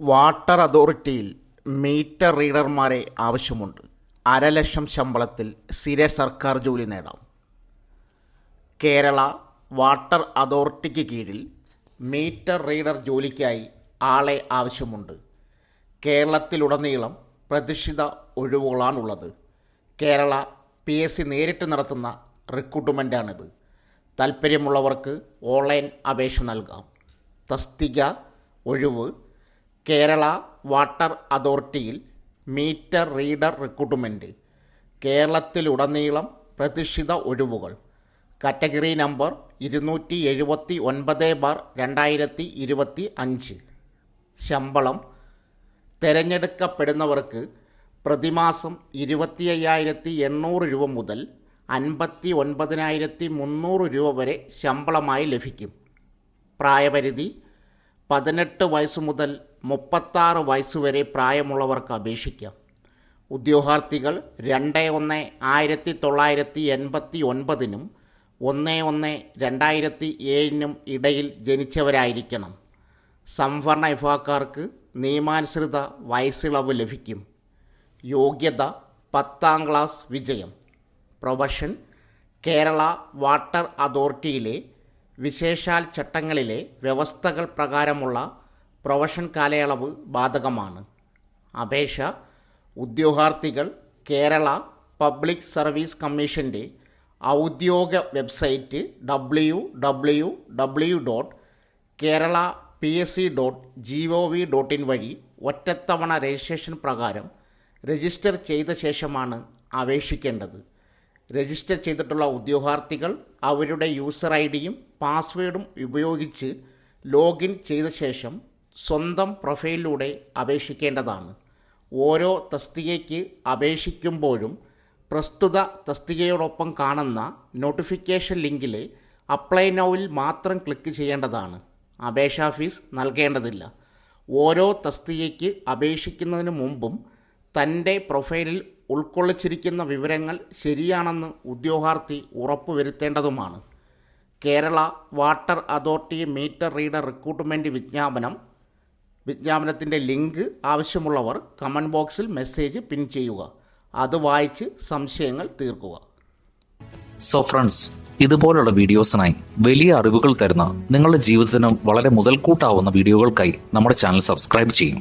Water അതോറിറ്റിയിൽ metre റീഡർമാരെ ആവശ്യമുണ്ട്. അരലക്ഷം ശമ്പളത്തിൽ സ്ഥിര സർക്കാർ ജോലി നേടാം. കേരള വാട്ടർ അതോറിറ്റിക്ക് കീഴിൽ മീറ്റർ റീഡർ ജോലിക്കായി ആളെ ആവശ്യമുണ്ട്. കേരളത്തിലുടനീളം പ്രതിഷ്ഠിത ഒഴിവുകളാണുള്ളത്. കേരള പി എസ് സി നേരിട്ട് നടത്തുന്ന റിക്രൂട്ട്മെന്റാണിത് താൽപ്പര്യമുള്ളവർക്ക് ഓൺലൈൻ അപേക്ഷ നൽകാം. തസ്തിക ഒഴിവ് കേരള വാട്ടർ അതോറിറ്റിയിൽ മീറ്റർ റീഡർ റിക്രൂട്ട്മെന്റ് കേരളത്തിലുടനീളം പ്രതിഷ്ഠിത ഒഴിവുകൾ. കാറ്റഗറി നമ്പർ ഇരുന്നൂറ്റി എഴുപത്തി ഒൻപത് ബാർ രണ്ടായിരത്തി ഇരുപത്തി അഞ്ച് ശമ്പളം തിരഞ്ഞെടുക്കപ്പെടുന്നവർക്ക് പ്രതിമാസം ഇരുപത്തി അയ്യായിരത്തി എണ്ണൂറ് രൂപ മുതൽ അൻപത്തി ഒൻപതിനായിരത്തി മുന്നൂറ് രൂപ വരെ ശമ്പളമായി ലഭിക്കും. പ്രായപരിധി പതിനെട്ട് വയസ്സ് മുതൽ മുപ്പത്താറ് വയസ്സുവരെ പ്രായമുള്ളവർക്ക് അപേക്ഷിക്കാം. ഉദ്യോഗാർത്ഥികൾ രണ്ട് ഒന്ന് ആയിരത്തി തൊള്ളായിരത്തി എൺപത്തി ഒൻപതിനും ഒന്ന് ഒന്ന് രണ്ടായിരത്തി ഏഴിനും ഇടയിൽ ജനിച്ചവരായിരിക്കണം. സംവരണ വിഭാഗക്കാർക്ക് നിയമാനുസൃത വയസ്സിളവ് ലഭിക്കും. യോഗ്യത പത്താം ക്ലാസ് വിജയം. പ്രൊഫഷൻ കേരള വാട്ടർ അതോറിറ്റിയിലെ വിശേഷാൽ ചട്ടങ്ങളിലെ വ്യവസ്ഥകൾ പ്രകാരമുള്ള പ്രൊഫഷൻ കാലയളവ് ബാധകമാണ്. അപേക്ഷ ഉദ്യോഗാർത്ഥികൾ കേരള പബ്ലിക് സർവീസ് കമ്മീഷന്റെ ഔദ്യോഗിക website W W W dot Kerala P S C dot G O V dot in വഴി ഒറ്റത്തവണ രജിസ്ട്രേഷൻ പ്രകാരം രജിസ്റ്റർ ചെയ്ത ശേഷമാണ് അപേക്ഷിക്കേണ്ടത്. രജിസ്റ്റർ ചെയ്തിട്ടുള്ള ഉദ്യോഗാർത്ഥികൾ അവരുടെ യൂസർ ഐ ഡിയും പാസ്വേഡും ഉപയോഗിച്ച് ലോഗിൻ ചെയ്ത ശേഷം സ്വന്തം പ്രൊഫൈലിലൂടെ അപേക്ഷിക്കേണ്ടതാണ്. ഓരോ തസ്തികയ്ക്ക് അപേക്ഷിക്കുമ്പോഴും പ്രസ്തുത തസ്തികയോടൊപ്പം കാണുന്ന നോട്ടിഫിക്കേഷൻ ലിങ്കിൽ അപ്ലൈ നൗവിൽ മാത്രം ക്ലിക്ക് ചെയ്യേണ്ടതാണ്. അപേക്ഷാ ഫീസ് നൽകേണ്ടതില്ല. ഓരോ തസ്തികയ്ക്ക് അപേക്ഷിക്കുന്നതിന് മുമ്പും തന്റെ പ്രൊഫൈലിൽ ഉൾക്കൊള്ളിച്ചിരിക്കുന്ന വിവരങ്ങൾ ശരിയാണെന്ന് ഉദ്യോഗാർത്ഥി ഉറപ്പുവരുത്തേണ്ടതുമാണ്. Kerala water authority meter reader recruitment വിജ്ഞാപനം വിജ്ഞാപനത്തിന്റെ ലിങ്ക് ആവശ്യമുള്ളവർ കമന്റ് ബോക്സിൽ മെസ്സേജ് പിൻ ചെയ്യുക. അത് വായിച്ച് സംശയങ്ങൾ തീർക്കുക. സോ ഫ്രണ്ട്സ് ഇതുപോലുള്ള വീഡിയോസിനായി വലിയ അറിവുകൾ തരുന്ന നിങ്ങളുടെ ജീവിതത്തിനും വളരെ മുതൽക്കൂട്ടാവുന്ന വീഡിയോകൾക്കായി നമ്മുടെ ചാനൽ സബ്സ്ക്രൈബ് ചെയ്യും.